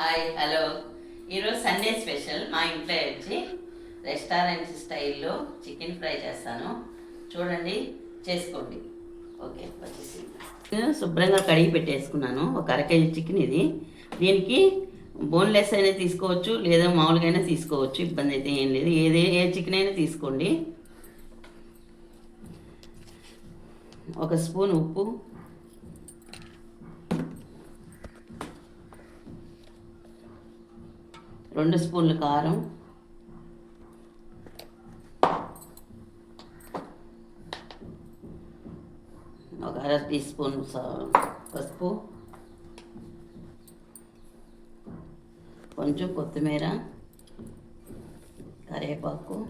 Hi hello ఈరోజు Sunday special మా ఇంట్లో వచ్చి రెస్టారెంట్ స్టైల్లో చికెన్ ఫ్రై చేస్తాను. చూడండి చేసుకోండి. ఓకే వచ్చేసి. నేను శుభ్రంగా కడిగి పెట్టేసుకున్నాను. ఒక అర కేజీ చికెన్ ఇది. దీనికి బోన్లెస్ అయినా తీసుకోవచ్చు లేదా మామూలుగా అయినా తీసుకోవచ్చు. ఇబ్బంది అయితే ఏం లేదు. ఏదే ఏ చికెన్ అయినా తీసుకోండి. ఒక స్పూన్ ఉప్పు రెండు స్పూన్లు కారం. ఒక అర టీ స్పూన్ పసుపు. కొంచెం కొత్తిమీర కరివేపాకు.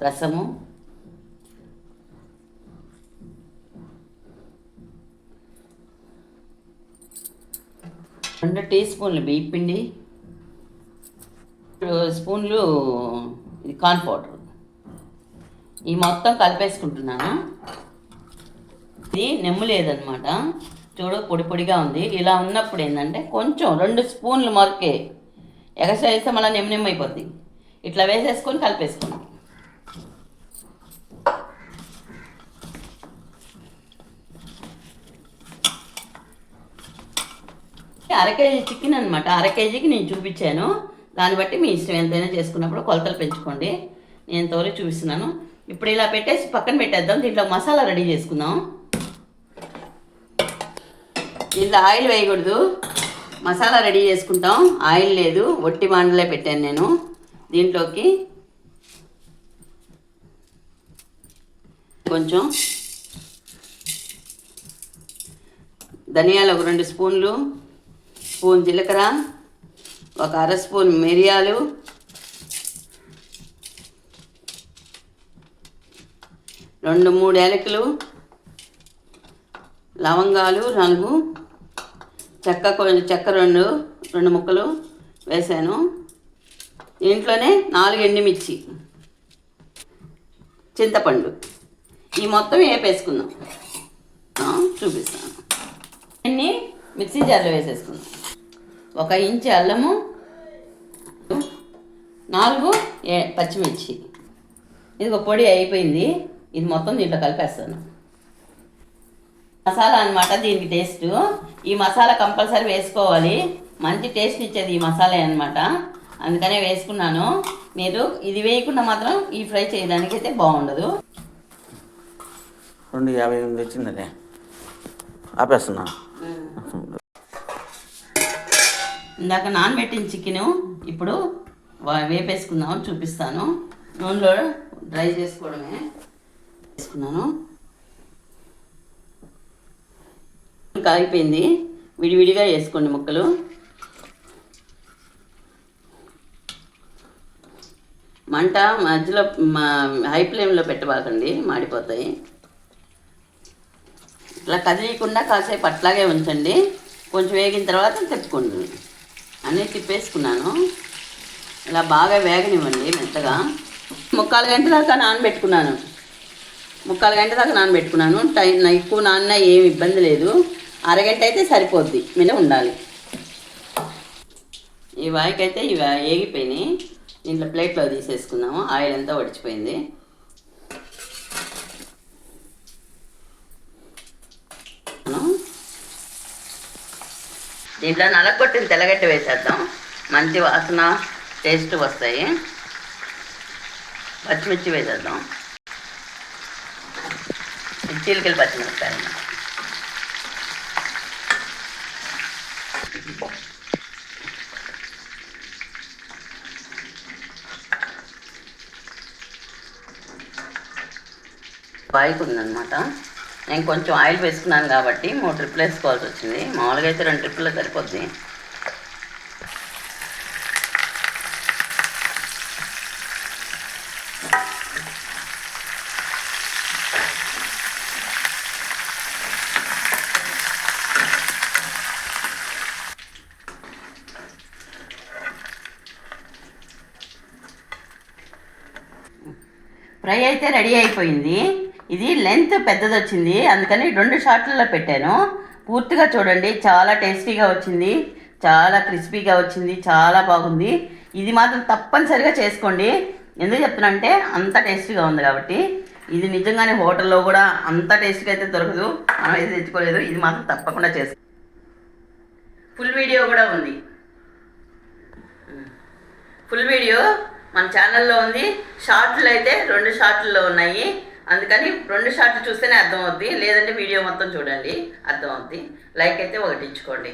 రసము. రెండు టీ స్పూన్లు బియ్య పిండి స్పూన్లు ఇది కార్న్ పౌడర్. ఈ మొత్తం కలిపేసుకుంటున్నాను. ఇది నెమ్ము లేదనమాట. చూడు పొడి పొడిగా ఉంది. ఇలా ఉన్నప్పుడు ఏంటంటే కొంచెం రెండు స్పూన్లు మరకే. ఎగసేస్తే మళ్ళీ నెమ్ము అయిపోద్ది. ఇట్లా వేసేసుకొని కలిపేసుకున్నాను అర కేజీ చికెన్ అనమాట అర కేజీకి నేను చూపించాను. దాన్ని బట్టి మీ ఇష్టం ఎంతైనా చేసుకున్నప్పుడు కొలతలు పెంచుకోండి. నేను తోరి చూపిస్తున్నాను. ఇప్పుడు ఇలా పెట్టేసి పక్కన పెట్టేద్దాం. దీంట్లో మసాలా రెడీ చేసుకుందాం. దీంట్లో ఆయిల్ వేయకూడదు. మసాలా రెడీ చేసుకుంటాం. ఆయిల్ లేదు. ఒట్టి బాండలే పెట్టాను నేను దీంట్లోకి. కొంచెం ధనియాలు ఒక రెండు స్పూన్లు. స్పూన్ జీలకర్ర ఒక అర స్పూన్ మిరియాలు రెండు మూడు ఏలకులు లవంగాలు నలుగు చెక్క కొంచెం చెక్క రెండు రెండు ముక్కలు వేసాను. దీంట్లోనే నాలుగు ఎండుమిర్చి చింతపండు ఈ మొత్తం వేపేసుకుందాం. చూపిస్తాను. అన్నీ మిక్సీ జార్లో వేసేసుకుందాం. ఒక ఇంచు అల్లము నాలుగు పచ్చిమిర్చి. ఇది ఒక పొడి అయిపోయింది. ఇది మొత్తం దీంట్లో కలిపేస్తాను. మసాలా అన్నమాట దీనికి టేస్ట్ ఈ మసాలా కంపల్సరీ వేసుకోవాలి. మంచి టేస్ట్ ఇచ్చేది ఈ మసాలా అన్నమాట. అందుకనే వేసుకున్నాను. మీరు ఇది వేయకుండా మాత్రం ఈ ఫ్రై చేయడానికి అయితే బాగుండదు. రెండు యాభై ఎనిమిది వచ్చిందండి ఆపేస్తున్నా. ఇందాక నానబెట్టిన చికెను ఇప్పుడు వా- వేపేసుకుందాం చూపిస్తాను. నూనెలో డ్రై చేసుకోవడమే వేసుకున్నాను. కాగిపోయింది. విడివిడిగా వేసుకోండి ముక్కలు. మంట మధ్యలో మా- హై ఫ్లేమ్లో పెట్టబాకండి మాడిపోతాయి. ఇట్లా కదిలీకుండా కాసేపు అట్లాగే ఉంచండి. కొంచెం వేగిన తర్వాత తిప్పుకోండి. అన్నీ తిప్పేసుకున్నాను. ఇలా బాగా వేగనివ్వండి మెత్తగా. ముక్కాలు గంట దాకా నానబెట్టుకున్నాను. ముక్కాలు గంట దాకా నానబెట్టుకున్నాను. టైం నా ఎక్కువ నాన్న ఏమి ఇబ్బంది లేదు. అరగంట అయితే సరిపోద్ది. మీద ఉండాలి. ఈ వాయికైతే ఇవి ఏగిపోయినాయి. దీంట్లో ప్లేట్లో తీసేసుకుందాము ఆయిల్ అంతా వడిచిపోయింది మనం దీంట్లో నలగొట్టిన తెల్లగట్టి వేసేద్దాం. మంచి వాసన టేస్ట్ వస్తాయి. పచ్చిమిర్చి వేసేద్దాం. చీలికలు పచ్చిమిరపకాయలు. బాయికి ఉందన్నమాట నేను కొంచెం ఆయిల్ వేసుకున్నాను కాబట్టి మూడు ట్రిప్పులు వేసుకోవాల్సి వచ్చింది. మామూలుగా అయితే రెండు ట్రిప్పులు సరిపోద్ది. ఫ్రై అయితే రెడీ అయిపోయింది. ఇది లెంత్ పెద్దది వచ్చింది. అందుకని రెండు షార్ట్లలో పెట్టాను. పూర్తిగా చూడండి. చాలా టేస్టీగా వచ్చింది. చాలా క్రిస్పీగా వచ్చింది. చాలా బాగుంది. ఇది మాత్రం తప్పనిసరిగా చేసుకోండి. ఎందుకు చెప్తున్నా అంటే అంత టేస్టీగా ఉంది కాబట్టి. ఇది నిజంగానే హోటల్లో కూడా అంత టేస్ట్గా అయితే దొరకదు. మనం అయితే తెచ్చుకోలేదు. ఇది మాత్రం తప్పకుండా చేసు ఫుల్ వీడియో కూడా ఉంది. ఫుల్ వీడియో మన ఛానల్లో ఉంది. షార్ట్లు అయితే రెండు షార్ట్లలో ఉన్నాయి. అందుకని రెండు షార్ట్లు చూస్తేనే అర్థమవుద్ది. లేదంటే వీడియో మొత్తం చూడండి. అర్థమవుద్ది. లైక్ అయితే ఒకటి ఇచ్చుకోండి.